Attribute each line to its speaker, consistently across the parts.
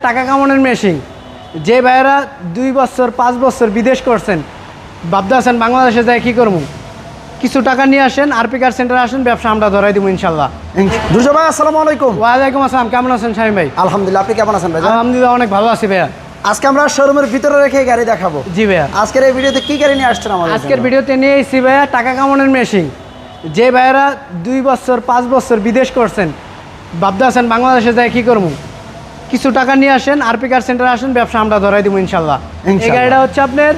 Speaker 1: টাকা কামানোর মেশিন। যে ভাইয়েরা দুই বছর পাঁচ বছর বিদেশ করছেন ভাবতে আছেন বাংলাদেশে যায় কী করব? কিছু টাকা নিয়ে আসেন আরপি কার সেন্টারে আসেন ব্যবসা আমরা ধরাই দিব ইনশাল্লাহ।
Speaker 2: দুশো ভাই আসসালামু আলাইকুম।
Speaker 1: ওয়ালাইকুম আসসালাম কেমন আছেন শাহিম ভাই?
Speaker 2: আলহামদুলিল্লাহ আপনি কেমন আছেন ভাই?
Speaker 1: আলহামদুলিল্লাহ অনেক ভালো আছি ভাইয়া।
Speaker 2: আজকে আমরা শোরুমের ভিতরে রেখে গাড়ি দেখাবো।
Speaker 1: জি ভাইয়া।
Speaker 2: আজকের এই ভিডিওতে কি গাড়ি নিয়ে আসছেন আমাদের
Speaker 1: আজকের ভিডিওতে নিয়ে এসেছি ভাইয়া টাকা কামানোর মেশিন। যে ভাইয়েরা দুই বছর পাঁচ বছর বিদেশ করছেন ভাবতে আছেন বাংলাদেশে যায় কী করব? কিছু টাকা নিয়ে আসেন আরপি কার সেন্টারে আসেন ব্যবসা আমরা ধরাই দেবো ইনশাল্লাহ। এই গাড়িটা হচ্ছে আপনার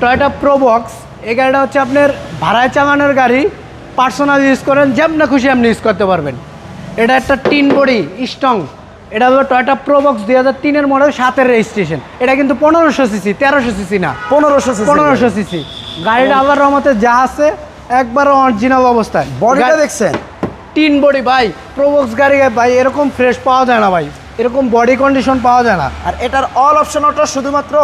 Speaker 1: টয়টা প্রো বক্স এই গাড়িটা হচ্ছে আপনার ভাড়ায় চালানোর গাড়ি। পার্সোনাল ইউজ করেন যেমন খুশি আপনি ইউজ করতে পারবেন। এটা একটা টিন বডি স্ট্রং এটা হলো টয়টা প্রো বক্স দুই হাজার তিনের মডেল সাতের রেজিস্ট্রেশন এটা কিন্তু পনেরোশো সিসি তেরোশো সিসি না।
Speaker 2: পনেরোশো
Speaker 1: পনেরোশো সিসি গাড়িটা আল্লাহর রহমতে যা আছে একবার অরিজিনাল অবস্থায়।
Speaker 2: বডিটা দেখছেন?
Speaker 1: টিন বডি ভাই প্রোবক্স গাড়ি ভাই এরকম ফ্রেশ পাওয়া যায় না ভাই। এরকম বডি কন্ডিশন পাওয়া যায় না।
Speaker 2: আর এটার অল অপশন অটো শুধুমাত্র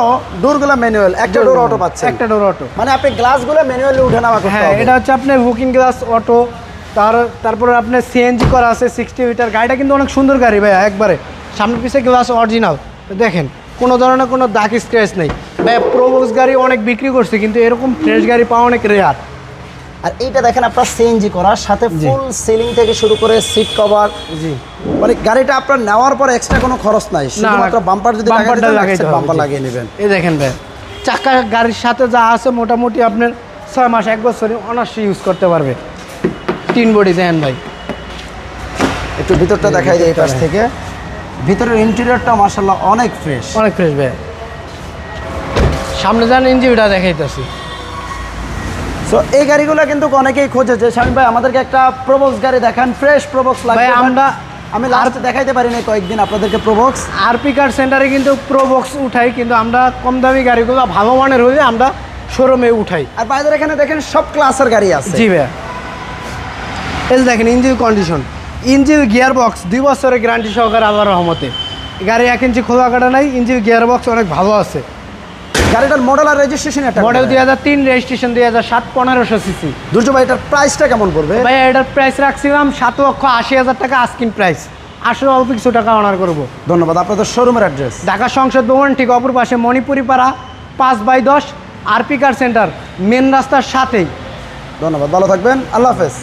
Speaker 2: ডোরগুলো ম্যানুয়াল একটা ডোর অটো পাচ্ছেন।
Speaker 1: একটা ডোর অটো
Speaker 2: মানে আপনি গ্লাসগুলো ম্যানুয়ালি উঠে নামা করতে
Speaker 1: হ্যাঁ এটা হচ্ছে আপনার বুকিং গ্লাস অটো তার তারপরে আপনার সিএনজি করা আছে সিক্সটি মিটার গাড়িটা কিন্তু অনেক সুন্দর গাড়ি ভাই একবারে। সামনে পিছে গ্লাস অরিজিনাল দেখেন কোনো ধরনের কোনো দাগ স্ক্র্যাচ নেই। ভাই প্রোবক্স গাড়ি অনেক বিক্রি করছে কিন্তু এরকম ফ্রেশ গাড়ি পাওয়া অনেক রেয়ার
Speaker 2: আর এইটা দেখেন আপনার সিএনজি করা সাথে ফুল সিলিং থেকে শুরু করে সিট কভার
Speaker 1: জি।
Speaker 2: মানে গাড়িটা আপনার নেওয়ার পর এক্সট্রা কোনো খরচ নাই। শুধুমাত্র বাম্পার যদি বাম্পার লাগিয়ে নেবেন।
Speaker 1: এই দেখেন ভাই চাকা গাড়ির সাথে যা আছে মোটামুটি আপনার ছয় মাস এক বছরই অনার্সে ইউজ করতে পারবে। তিন বডি দেন ভাই।
Speaker 2: একটু ভিতরটা দেখাই যায় এই পাশ থেকে। ভিতরের ইন্টেরিয়রটা মার্শাল্লাহ অনেক ফ্রেশ
Speaker 1: অনেক ফ্রেশ ভাই। সামনে যান ইঞ্জিনটা দেখাইতেছি।
Speaker 2: সো এই গাড়িগুলো কিন্তু অনেকেই খোঁজে যে স্বামী ভাই আমাদেরকে একটা প্রবক্স গাড়ি দেখান। ফ্রেশ প্রবক্স লাগবে।
Speaker 1: আমরা-
Speaker 2: আমি লাস্টে দেখাইতে পারি না কয়েকদিন আপনাদেরকে প্রবক্স
Speaker 1: আরপি কার সেন্টারে কিন্তু প্রো বক্স উঠাই কিন্তু আমরা কম দামি গাড়িগুলো ভালো মানের হলে আমরা শোরুমে উঠাই।
Speaker 2: আর বাইরের এখানে দেখেন সব ক্লাসের গাড়ি আছে।
Speaker 1: জি ভাইয়া। এই দেখেন engine condition engine gear box দুই বছরের গ্যারান্টি সহকারে আল্লাহর রহমতে। গাড়ি এক ইঞ্চি খোলা কাটা নাই ইঞ্জিন গিয়ার বক্স অনেক ভালো আছে।
Speaker 2: গাড়িটার মডেল আর রেজিস্ট্রেশন একটা
Speaker 1: মডেল দুই হাজার তিন রেজিস্ট্রেশন দুই হাজার সাত পনেরোশো সিসি
Speaker 2: দুর্য ভাই এটার প্রাইসটা কেমন পড়বে?
Speaker 1: ভাই এটার প্রাইস রাখছিলাম সাত লক্ষ আশি হাজার টাকা আস্কিন প্রাইস আসলে অল্প কিছু টাকা অনার করব।
Speaker 2: ধন্যবাদ আপনাদের শোরুমের অ্যাড্রেস
Speaker 1: ঢাকা সংসদ ভবন ঠিক অপর পাশে মণিপুরি পাড়া পাঁচ বাই দশ আরপি কার সেন্টার মেন রাস্তার সাথেই।
Speaker 2: ধন্যবাদ ভালো থাকবেন আল্লাহ হাফেজ।